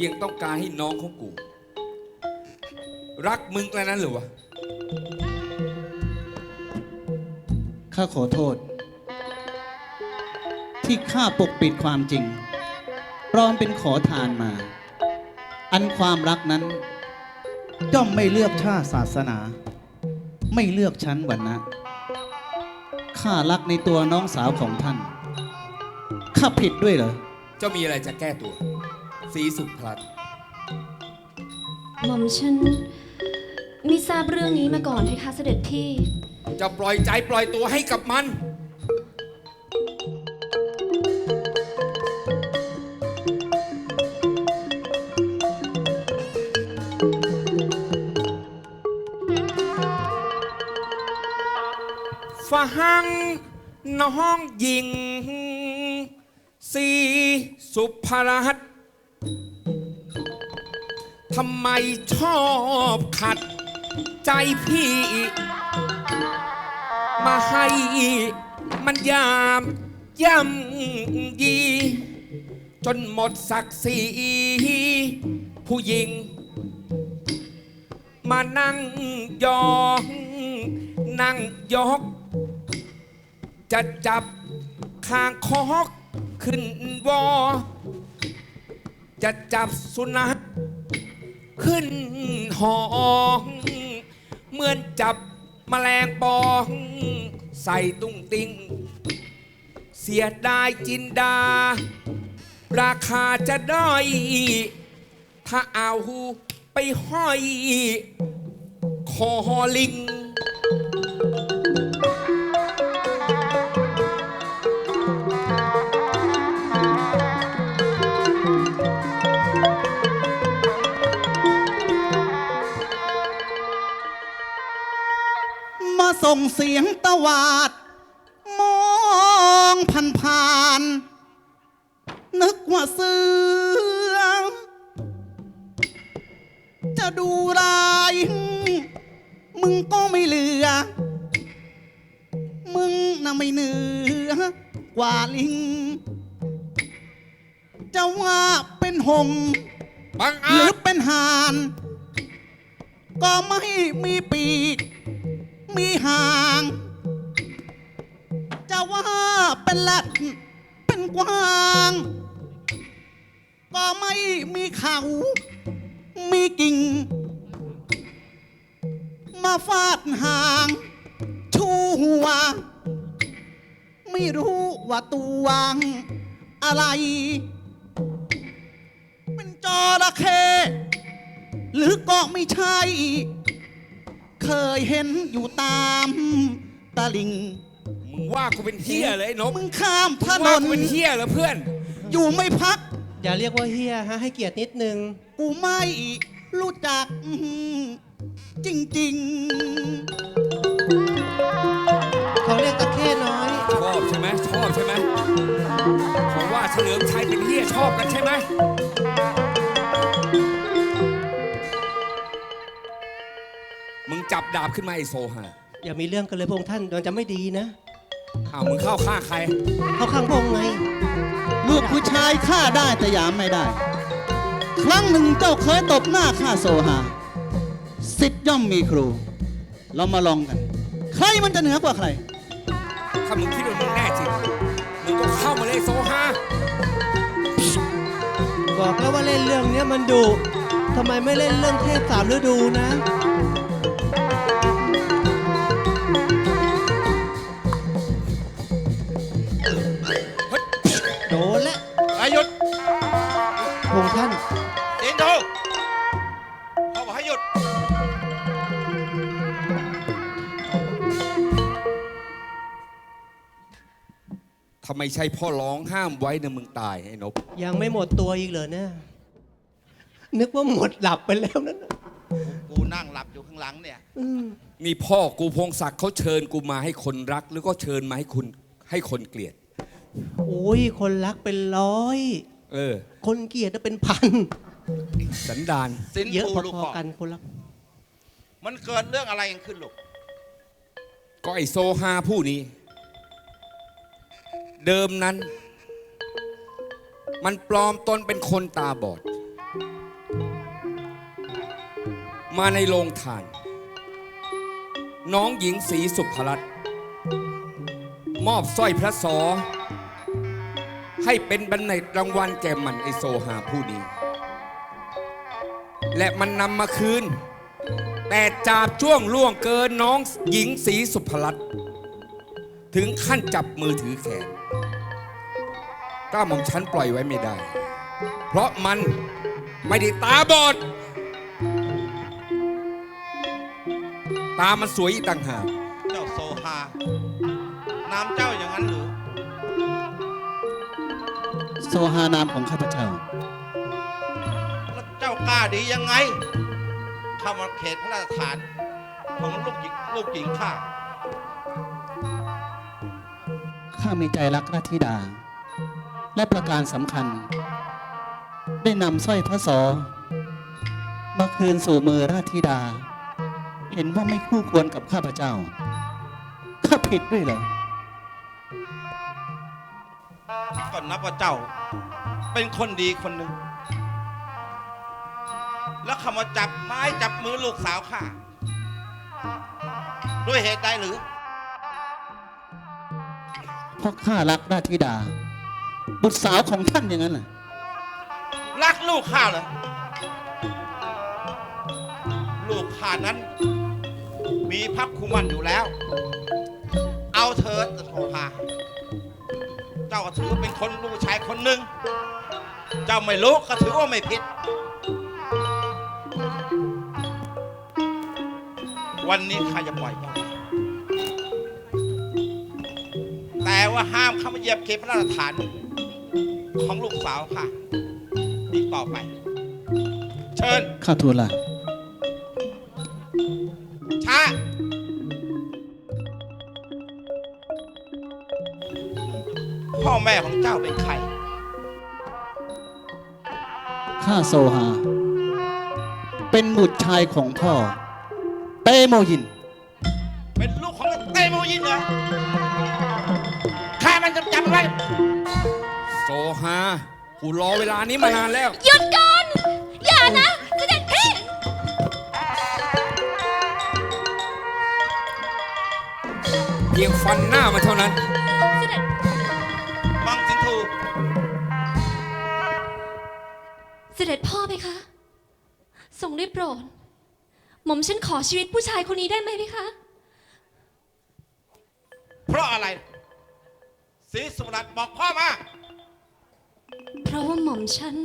พียงต้องการให้น้องของกู รักมึงแค่นั้นเหรือวะ ข้าขอโทษ ที่ข้าปกปิดความจริงปลอมเป็นขอทานมา อันความรักนั้นย่อมไม่เลือกชาติศาสนา ไม่เลือกชั้นวรรณะข้ารักในตัวน้องสาวของท่าน ข้าผิดด้วยเหรอ เจ้ามีอะไรจะแก้ตัว สีสุพลัดหม่อมฉันไม่ทราบเรื่องนี้มาก่อนเพคะเสด็จพี่ จะปล่อยใจปล่อยตัวให้กับมันฟังน้องหญิงสีสุภรัตน์ ทำไมชอบขัดใจพี่ มาให้มันยามย่ำยี จนหมดศักดิ์ศรีผู้หญิง มานั่งยองนั่งยก จะจับคางคอกขึ้นวอ จะจับสุนัข ขึ้นหองเหมือนจับแมลงปอง ใส่ตุ้งติงเสียดายจินดา ราคาจะด้อย ถ้าเอาไปห้อย คอลิง ส่งเสียงตวาด มองผ่านผ่านๆนึกว่าเสือ จะดูราย มึงก็ไม่เหลือ มึงน่ะไม่เหนือกว่าลิง จะว่าเป็นหงส์บังหอารือจเป็นห่าน ก็ไม่มีปีก มีหาง จะว่าเป็นแรดเป็นกวาง ก็ไม่มีเขา มีกิ่ง มาฟาดหาง ชูหัว ไม่รู้ว่าตัวงอะไร เป็นจระเข้หรือก็ไม่ใช่ เคยเห็นอยู่ตามตะลิง มึงว่ากูเป็นเฮียเลยไอ้นกมึงข้ามถมึงนว่าน กูเป็นเฮียเหรอเพื่อน อยู่ไม่พัก อย่าเรียกว่าเฮียฮะให้เกียรตินิดนึง กูไม่รู้จัก จริงเขาเรียกตะเข้น้อย ชอบใช่ไหมชอบใช่ไหมเพราะว่าเฉลิมชัยเป็นเฮียชอบกันใช่ไหม จับดาบขึ้นมาไอโซฮาอย่ามีเรื่องกันเลยพระองค์ท่านมันจะไม่ดีนะ อ้าวมึงเข้าข้างใคร เขาข้างพระองค์ไงๆลูกผู้ชายฆ่าได้แต่ยามไม่ได้ ครั้งหนึ่งเจ้าเคยตบหน้าข้าโซฮาสิทธิ์ย่อมมีครู เรามาลองกัน ใครมันจะเหนือกว่าใคร ถ้ามึงคิดว่ามึงแน่จริง มึงก็เข้ามาเลยโซฮาบอกแล้วว่าเล่นเรื่องเนี้ยมันดุทำไมไม่เล่นเรื่องเทพสามฤดูนะ ทำไมใช่พ่อร้องห้ามไว้นะมึงตายไอ้นบยังไม่หมดตัวอีกเหรอเนี่ย นึกว่าหมดหลับไปแล้วนั่นน่ะกูนั่งหลับอยู่ข้างหลังเนี่ย อืมนี่พ่อกูพงศักดิ์เขาเชิญกูมาให้คนรัก หรือก็เชิญมาให้คุณให้คนเกลียด โอ้ยคนรักเป็นร้อย เออ คนเกลียดน่ะเป็นพัน สันดาน สินเยอะทูพลูกอพ่อๆกันคนรัก มันเกิดเรื่องอะไรกันขึ้นลูก ก็ไอโซฮาผู้นี้ เดิมนั้น มันปลอมตนเป็นคนตาบอด มาในโรงทาน น้องหญิงศรีสุภรัตน์มอบสร้อยพระสอ ให้เป็นบันเนตรางวัลแก่มันไอโซหาผู้นี้ และมันนำมาคืน แต่จาบจ้วงล่วงเกินน้องหญิงศรีสุภรัตน์ถึงขั้นจับมือถือแขน ก้าหม่อมฉันปล่อยไว้ไม่ได้ เพราะมันไม่ได้ตาบอด ตามันสวยอีกต่างหากเจ้าโซฮาน้ำเจ้าอย่างนั้นหรือ โซฮานามของข้าพเจ้า แล้วเจ้ากล้าดียังไงเข้ามาเขตพระราชฐานของลูกหญิงลูกหญิงข้า ข้ามีใจรักราชธิดา และประการสำคัญ ได้นำสร้อยพระสอมาคืนสู่มือราชธิดา เห็นว่าไม่คู่ควรกับข้าพเจ้า ข้าผิดด้วยเหรอก็นับว่าเจ้า เป็นคนดีคนหนึ่ง แล้วเขามาจับไม้จับมือลูกสาวข้าด้วยเหตุใดหรือ เพราะข้ารักราชธิดา บุตรสาวของท่านอย่างนั้นเหรอรักลูกข้าเหรอ ลูกข้านั้น มีพักคุมันอยู่แล้ว เอาเถิดโทพาเจ้าก็ถือเป็นคนลูกชายคนหนึ่ง เจ้าไม่รู้ก็ถือว่าไม่ผิด วันนี้ข้าจะปล่อยเจ้าแต่ว่าห้ามเข้ามาเหยียบเขตพระราชฐาน ของลูกสาวค่ะ อีกต่อไป เชิญ ข้าทูลละช้า พ่อแม่ของเจ้าเป็นใคร ข้าโซฮา เป็นบุตรชายของพ่อ เตโมยิน เป็นลูกของเตโมยินเหรอข้ามันจะจำไว้ โซฮากูรอเวลานี้มานานแล้ว หยุดก่อน อย่านะเสด็จพี่เพียงฟันหน้ามาเท่านั้น เสด็จบังสินทูเสด็จพ่อไหมคะทรงได้โปรด หม่อมฉันขอชีวิตผู้ชายคนนี้ได้ไหมพี่คะ เพราะอะไรศรีสุรัตน์บอกพ่อมา เพราะว่าหม่อมฉัน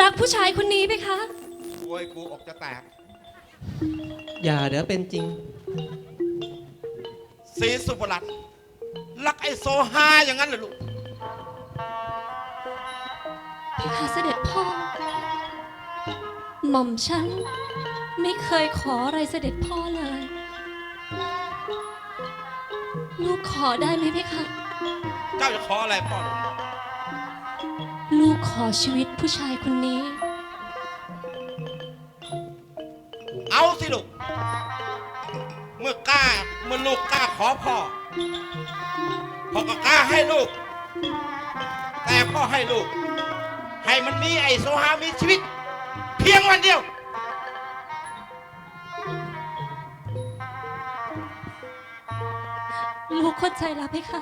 รักผู้ชายคนนี้ไหมคะ โวยกูอกจะแตก อย่าเดี๋ยวเป็นจริงศรีสุรัตน์รักไอโซฮาอย่างนั้นเหรอลูกพี่คะเสด็จพ่อ หม่อมฉัน ไม่เคยขออะไรเสด็จพ่อเลย ลูกขอได้ไหมพี่คะ เจ้าจะขออะไรพ่อลูกลูกขอชีวิตผู้ชายคนนี้ เอาสิลูก เมื่อกล้าเมื่อลูกกล้าขอพ่อ พ่อก็กล้าให้ลูก แต่พ่อให้ลูก ให้มันมีไอโซฮามีชีวิต เพียงวันเดียว เข้าใจแล้วไหมคะ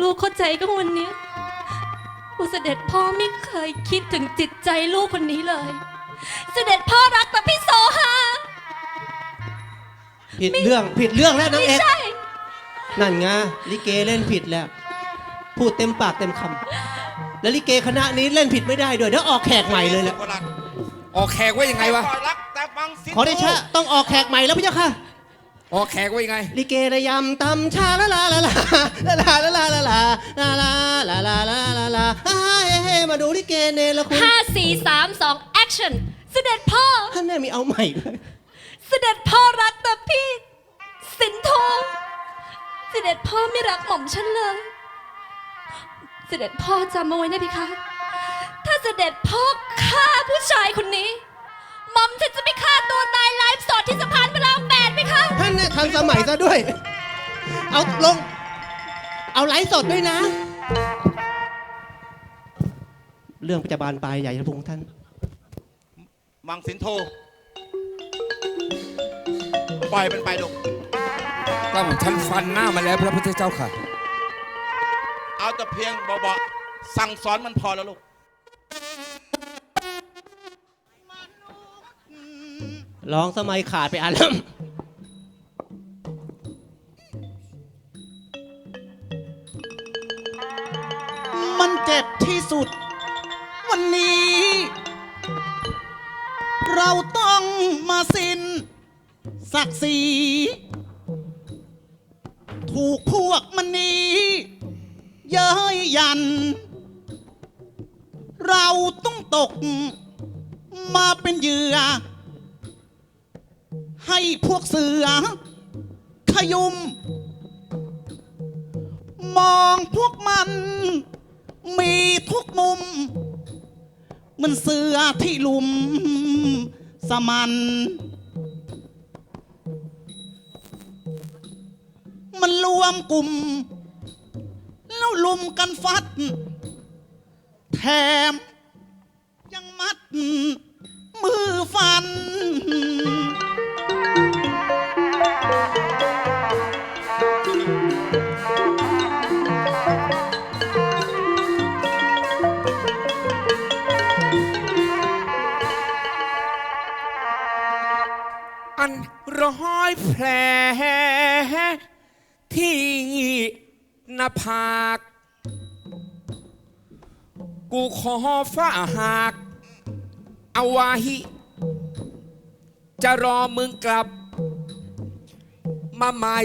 ลูกเข้าใจก็วันเนี้ยว่าเสด็จพ่อไม่เคยคิดถึงจิตใจลูกคนนี้เลย เสด็จพ่อรักแต่พี่โซฮาผิดเรื่องผิดเรื่องแล้วน้องไม่เอ็กซ์ใช่ นั่นไงลิเกเล่นผิดแล้ว พูดเต็มปากเต็มคำแล้วลิเกคณะนี้เล่นผิดไม่ได้ด้วยเดี๋ยวออกแขกใหม่เลยแหละออกแขกไว้ยังไงวะพ่อรักแต่บังสินขอได้ชะต้องออกแขกใหม่แล้วพี่เจ้าค่ะ ออกแขกไว้ยังไง ลิเกระยำตำชาละลาละลาละลาละลาละลาละลาละลาละลาลาเฮ้ยเฮ้ยมาดูลิเกเนรคุณห้าสี่สามสองแอคชั่นเสด็จพ่อท่านแม่มีเอาใหม่ด้วยเสด็จพ่อรักแต่พี่สินทองเสด็จพ่อไม่รักหม่อมฉันเลย เสด็จพ่อจำเอาไว้นะพี่คะถ้าเสด็จพ่อฆ่าผู้ชายคนนี้ห ม่อมฉันจะไปฆ่าตัวตายไลฟ์สดที่สะพานพระรามแปดไหมคะท่านเนี่ยทันสมัยซะด้วย เอาลง เอาไลฟ์สดด้วยนะ เรื่องปัจจุบันปลายใหญ่นะพงษ์ท่าน มังสินโท ปล่อยมันไปลูกกล้าหม่อมฉันฟันหน้ามาแล้วพระพุทธเจ้าค่ะ เอาแต่เพียงเบาๆสั่งสอนมันพอแล้วลูก ร้องสมัยขาดไปอันแล้วมันเจ็บที่สุด วันนี้ เราต้องมาสิ้นศักดิ์ศรีถูกพวกมันนี้เย้ยยัน เราต้องตก มาเป็นเหยื่อ ให้พวกเสือ ขยุม มองพวกมัน มีทุกมุม มันเสือที่ลุม สมัน มันรวมกลุ่ม แล้วลุมกันฟัด แถม ยังมัด มือฟัน อันร้อยแผลที่หน้าผาก กูขอฝ้าหาก เอาไว้จะรอมึงกลับ มาใหม่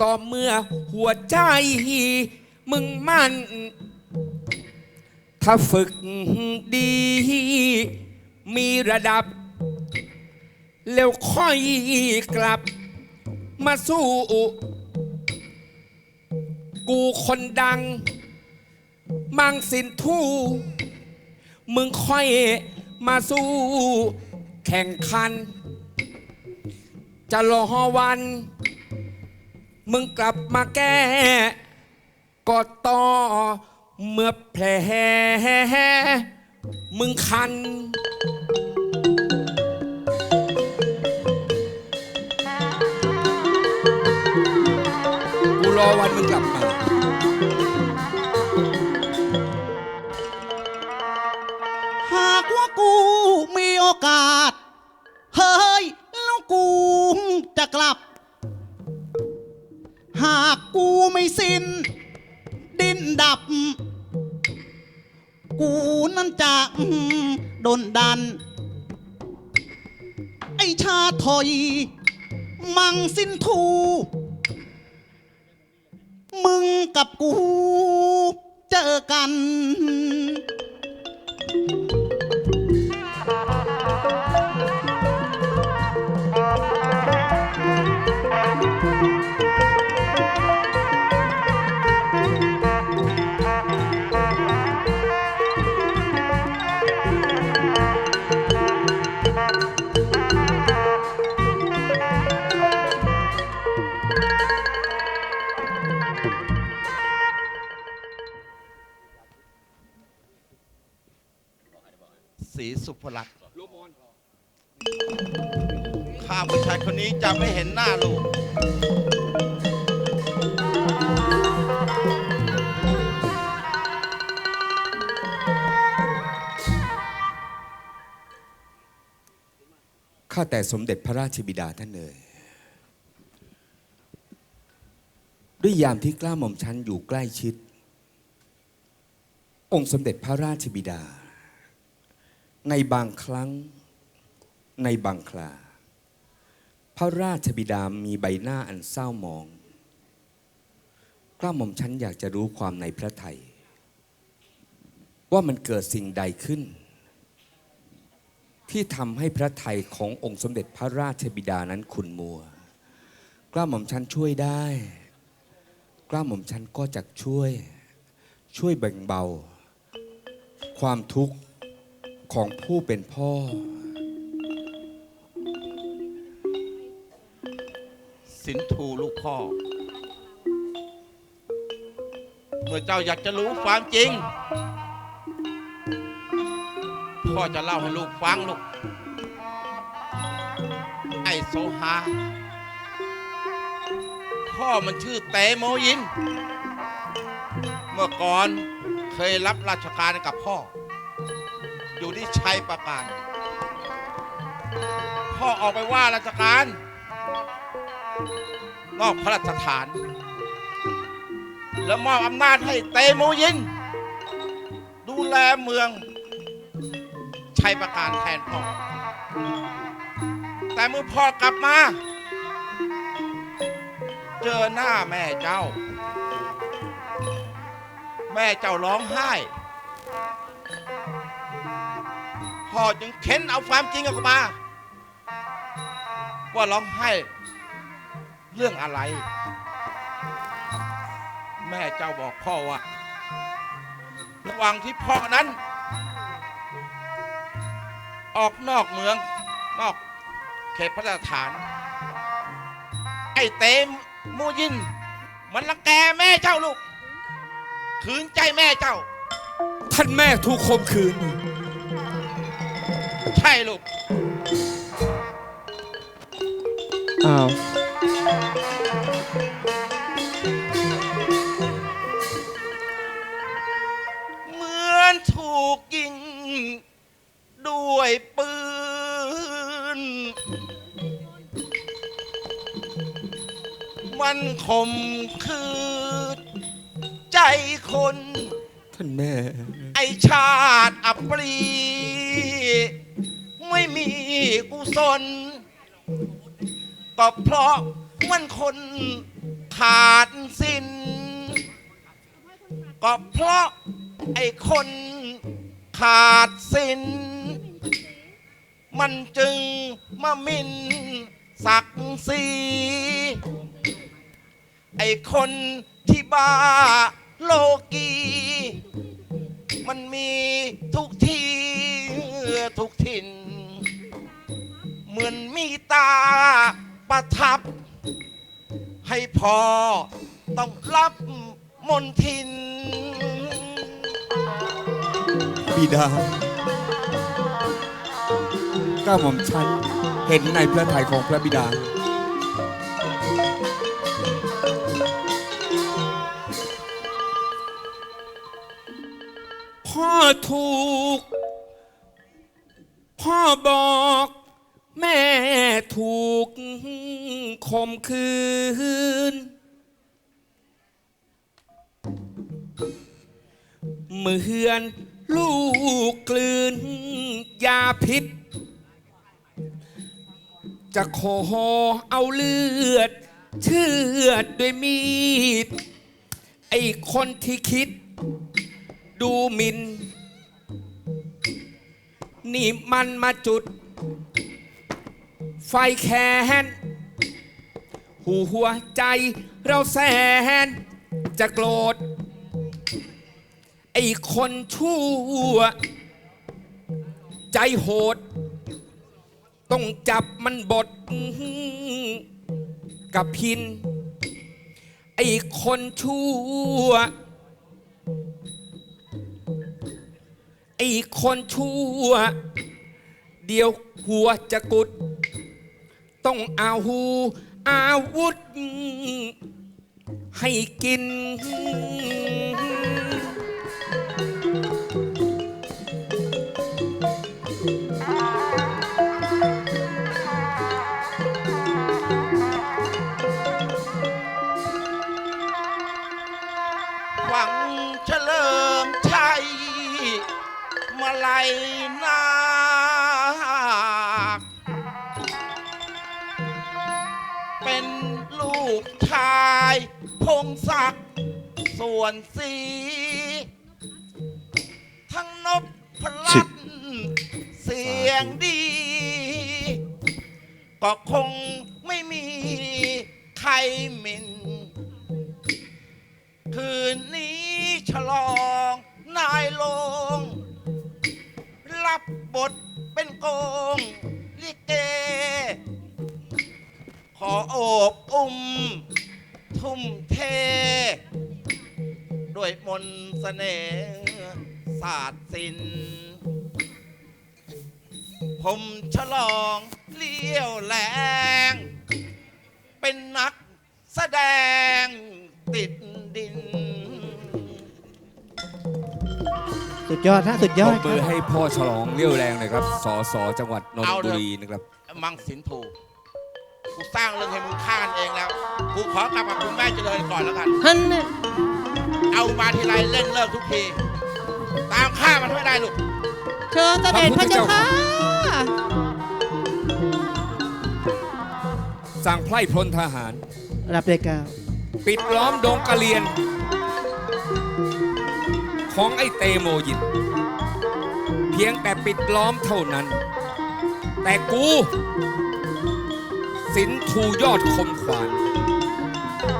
ต่อเมื่อหัวใจ มึงมั่น ถ้าฝึกดี มีระดับ แล้วค่อยกลับ มาสู้ กูคนดัง มังสินทู่มึงค่อยมาสู้ แข่งขัน จะรอวัน มึงกลับมาแก้กดต่อเมื่อแผลมึงคัน กูรอวันมึงกลับมา หากว่ากูมีโอกาส กลับ หากกูไม่สิ้น ดินดับ กูนั่นจะโดนดัน ไอชาถอย มังสิ้นทู มึงกับกูเจอกัน สีสุภลักษณ์ข้าผู้ชายคนนี้จะไม่เห็นหน้าลูก ข้าแต่สมเด็จพระราชบิดาท่านเอ่ยด้วยยามที่กล้าหม่อมชันอยู่ใกล้ชิด องค์สมเด็จพระราชบิดา ในบางครั้ง ในบางครา พระราชบิดามีใบหน้าอันเศร้าหมองกล้าหม่อมชันอยากจะรู้ความในพระไทย ว่ามันเกิดสิ่งใดขึ้น ที่ทำให้พระไทยขององค์สมเด็จพระราชบิดานั้นขุนมัว กล้าหม่อมชันช่วยได้ กล้าหม่อมชันก็จะช่วย ช่วยแบ่งเบา ความทุกข์ ของผู้เป็นพ่อ สินทูลูกพ่อ เมื่อเจ้าอยากจะรู้ความจริง พ่อจะเล่าให้ลูกฟังลูก ไอ้โซฮาพ่อมันชื่อเตโมยิน เมื่อก่อนเคยรับราชการกับพ่อ อยู่ที่ชัยประการ พ่อออกไปว่าราชการ นอกพระราชฐาน แล้วมอบอำนาจให้เตโมยิน ดูแลเมือง ชัยประการแทนพ่อ แต่เมื่อพ่อกลับมา เจอหน้าแม่เจ้า แม่เจ้าร้องไห้ พ่อจึงเค้นเอาความจริงออกมา ว่าร้องไห้เรื่องอะไร แม่เจ้าบอกพ่อว่า ระหว่างที่พ่อนั้น ออกนอกเมืองนอกเขตพระราชฐาน ไอ้เต็มมูยิน มันรังแกแม่เจ้าลูกขืนใจแม่เจ้า ท่านแม่ถูกข่มขืน ใช่ลูก อ้าว เหมือนถูกยิง ด้วยปืน มันข่มขืนใจคน ท่านแม่ ไอชาติอับปรีไมีกุศล ก็เพราะมันคนขาดสินก็เพราะไอ้คนขาดสินมันจึงมามินศักดิ์ศรีไอ้คนที่บ้าโลกี มันมีทุกที่ทุกถิ่น เหมือนมีตาประทับ ให้พอต้องรับมนทิน บิดาก้าหม่อมฉันเห็นในพระทัยของพระบิดา พ่อถูก พ่อบอก ถูกข่มขืน เหมือนลูกกลืนยาพิษ จะขอเอาเลือด เชือดด้วยมีด ไอ้คนที่คิด ดูหมิน นี่มันมาจุด ไฟแค้นหัวใจเราแสน จะโกรธ ไอ้คนชั่ว ใจโหด ต้องจับมันบดกับพิน ไอ้คนชั่ว ไอ้คนชั่ว เดียวหัวจะกุด ต้องเอาหูอาวุธ ให้กิน หวังเฉลิมชัยมาลัย พงศักส่วนสี ทั้งนบพลัดเสียงดี ก็คงไม่มีใครหมินคืนนี้ฉลองนายลง รับบทเป็นโกงลิเก ขอโอบอุ้ม ทุ่มเท ด้วยมนต์เสน่ห์ศาสตร์ศิลป์ผมฉลองเลี้ยวแรง เป็นนักแสดงติดดิน สุดยอดฮะสุดยปอรดบคมือรับให้พ่อฉลองเลี้ยวแรงหน่อยครับ สสจังหวัดนนทเอาเลย บุรีนะครับ มังสินทู กูสร้างเรื่องให้มึงฆ่ากันเองแล้ว กูขอกลับกับคุณแม่เจริญก่อนแล้วกัน ฮันน่ะเอามาทีไรเล่นเลิกทุกที ตามฆ่ามันไม่ได้ลูก เชิญเสด็จพระเจ้าค่ะสั่งไพร่พลทหาร รับเลยก้าวปิดล้อมดงกะเลียน ของไอ้เตโมยิน เพียงแต่ปิดล้อมเท่านั้น แต่กู สินทูยอดคมขวาน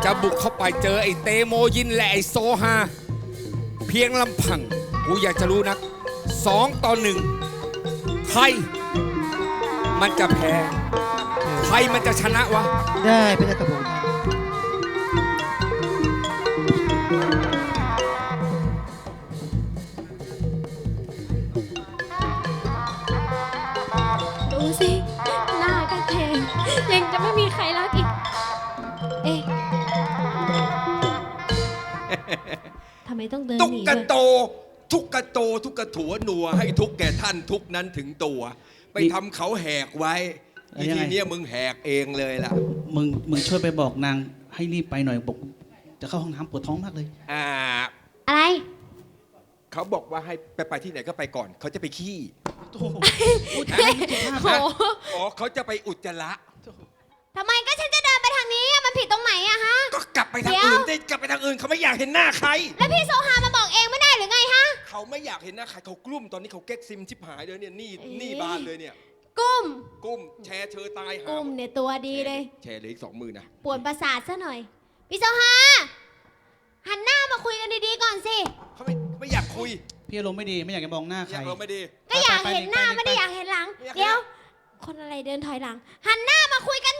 จะบุกเข้าไปเจอไอ้เตโมยินและไอ้โซฮาเพียงลำพัง กูอยากจะรู้นักสองต่อหนึ่งใคร มันจะแพ้ ใครมันจะชนะวะ ได้พระเจ้ากับผมครับดู ทำไมต้องเดินทุกหนีกระด้วยโต ทุกกระโต ทุกกระถัวหนัวให้ทุกแก่ท่านทุกนั้นถึงตัว ไปทำเขาแหกไว้แล้วอียังไง ทีเนี้ยมึงแหกเองเลยล่ะ มึงมึงช่วยไปบอกนางให้รีบไปหน่อยบอกจะเข้าห้องน้ำปวดท้องมากเลย อ่า อะไร เขาบอกว่าให้ไปไปที่ไหนก็ไปก่อน เขาจะไปขี้ โอ้โหพูดจาไม่สุภาพโหนะอ๋อเขาจะไปอุจจาระ ทำไมก็ฉันจะเดินไปทางนี้อะมันผิดตรงไหนอะฮะ ก็กลับไปทางเดี๋ยวอื่นได้กลับไปทางอื่นเขาไม่อยากเห็นหน้าใคร แล้วพี่โซฮามาบอกเองไม่ได้หรือไงฮะ เขาไม่อยากเห็นหน้าใครเขากลุ้มตอนนี้เขาเก๊กซิมชิบหายเลยเนี่ยหนี่เอ๊ะนี่บ้านเลยเนี่ย กุ้มกลุ้มแชร์เชอตายหากุ้มเนี่ยตัวดีเลย แชร์เหลยอีกสองมือนะปวดประสาทซะหน่อย พี่โซฮาหันหน้ามาคุยกันดีๆก่อนสิ เขาไม่ไม่อยากคุยพี่อารมณ์ไม่ดีไม่อยากจะมองหน้าอใคร ยากเราไม่ดี ก็อยากไปๆเห็นหน้าไปๆไม่ได้อยากเห็นหลังไม่อยากเห็นเดี๋ยว คนอะไรเดินถอยหลัง หันหน้ามาคุยกันก่อนเร็ว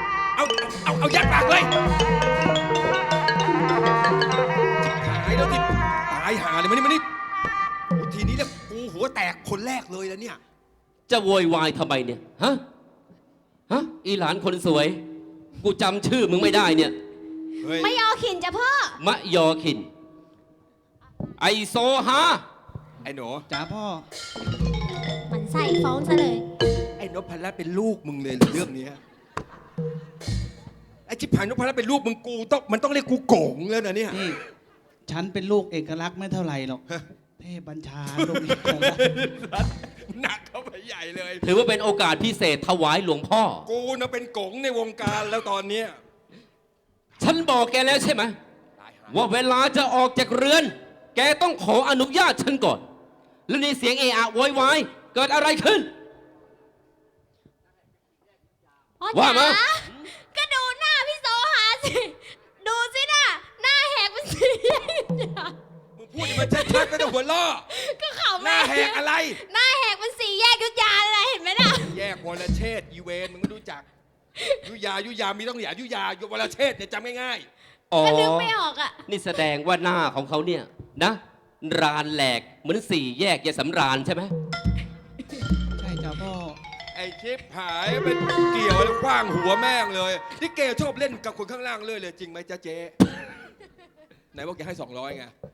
เอาเอายัดปากเลยหายแล้วที่ตายหาเลยมานี่มานี่โอ้ทีนี้เนี่ยกูหัวแตกคนแรกเลยแล้วเนี่ย จะโวยวายทำไมเนี่ย ฮะ ฮะ อีหลานคนสวย กูจำชื่อมึงไม่ได้เนี่ย เฮ้ย ไม่ยอขินจ้ะพ่อ มะยอขิน ไอโซฮาไอ้หนูจ๋าพ่อ มันใส่ฟ้องซะเลย ไอ้นพรัตน์เป็นลูกมึงเลยเหรอเรื่องเนี้ยไอ้ชิบหายนพรัตน์เป็นลูกมึงกูต้องมันต้องเรียกกูโกงแล้วนะเนี่ยนี่ฉันเป็นลูกเอกลักษณ์ไม่เท่าไหร่หรอกฮะ เทพบัญชาลูกเอกลักษณ์หนักเข้าไปใหญ่เลย ถือว่าเป็นโอกาสพิเศษถวายหลวงพ่อ กูนะเป็นกงในวงการแล้วตอนเนี้ยฉันบอกแกแล้วใช่ไหมตายหาว่าเวลาจะออกจากเรือน แกต้องขออนุญาตฉันก่อน แล้วนี่เสียงเอะอะโวยวายเกิดอะไรขึ้น พ่อว่าจ๋ามา ก็ดูหน้าพี่โซหาสิ ดูสิน่ะ หน้าแหกเป็นสีแยกอย่าง มึง พูดให้มันชัดๆไม่ต้องหัวล้อก็เขาหน้าแหกอะไร หน้าแหกเป็นสีแยกยุทธยาเลยเห็นไหมน่ะแยกวรเชษฐ์อีเวนมึงไม่รู้จัก ยุยายุยามีต้องหยายุยาวรเชษฐ์เนี่ยจำง่ายอ๋อ ก็นึกไม่ออกอะ นี่แสดงว่าหน้าของเขาเนี่ยนะรานแหลกเหมือนสี่แยกยายสำราญใช่ไหมใช่จ้าพ่อ ๆไอ้ชิปหายเป็นเกี่ยวแล้วคว้างหัวแม่งเลยนี่เกชอบเล่นกับคนข้างล่างเลยเลยจริงไหมจ๊ะเจ๊ไหนบอกจะให้สองร้อยไง